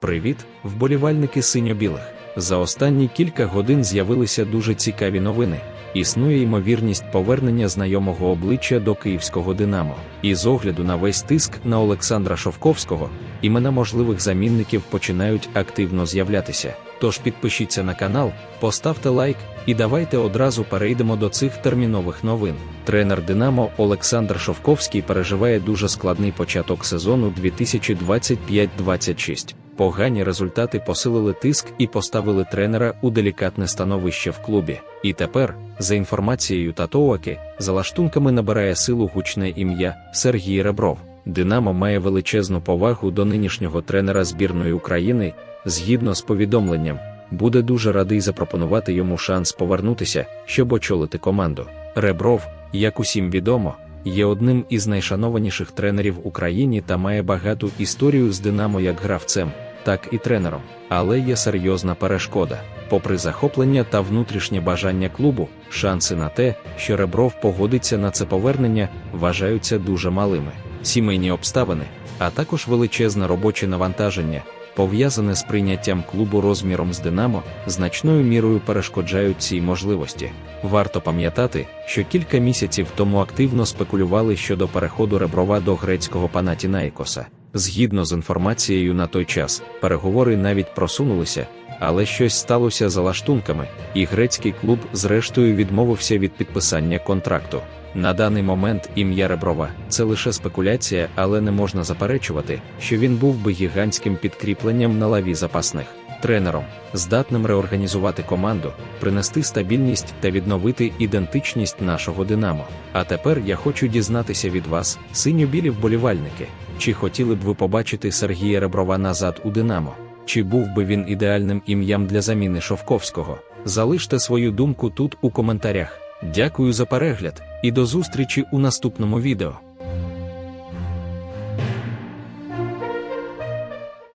Привіт, вболівальники синьо-білих. За останні кілька годин з'явилися дуже цікаві новини. Існує ймовірність повернення знайомого обличчя до київського Динамо. І з огляду на весь тиск на Олександра Шовковського, імена можливих замінників починають активно з'являтися. Тож підпишіться на канал, поставте лайк і давайте одразу перейдемо до цих термінових новин. Тренер Динамо Олександр Шовковський переживає дуже складний початок сезону 2025-26. Погані результати посилили тиск і поставили тренера у делікатне становище в клубі. І тепер, за інформацією Татоаки, за лаштунками набирає силу гучне ім'я Сергій Ребров. Динамо має величезну повагу до нинішнього тренера збірної України. Згідно з повідомленням, буде дуже радий запропонувати йому шанс повернутися, щоб очолити команду. Ребров, як усім відомо, є одним із найшанованіших тренерів Україні та має багату історію з Динамо як гравцем, так і тренером. Але є серйозна перешкода. Попри захоплення та внутрішнє бажання клубу, шанси на те, що Ребров погодиться на це повернення, вважаються дуже малими. Сімейні обставини, а також величезне робоче навантаження, пов'язане з прийняттям клубу розміром з Динамо, значною мірою перешкоджають цій можливості. Варто пам'ятати, що кілька місяців тому активно спекулювали щодо переходу Реброва до грецького Панатінаїкоса. Згідно з інформацією на той час, переговори навіть просунулися, але щось сталося за лаштунками, і грецький клуб зрештою відмовився від підписання контракту. На даний момент ім'я Реброва це лише спекуляція, але не можна заперечувати, що він був би гігантським підкріпленням на лаві запасних, тренером, здатним реорганізувати команду, принести стабільність та відновити ідентичність нашого Динамо. А тепер я хочу дізнатися від вас, синьо-білі вболівальники, чи хотіли б ви побачити Сергія Реброва назад у Динамо? Чи був би він ідеальним ім'ям для заміни Шовковського? Залиште свою думку тут у коментарях. Дякую за перегляд і до зустрічі у наступному відео.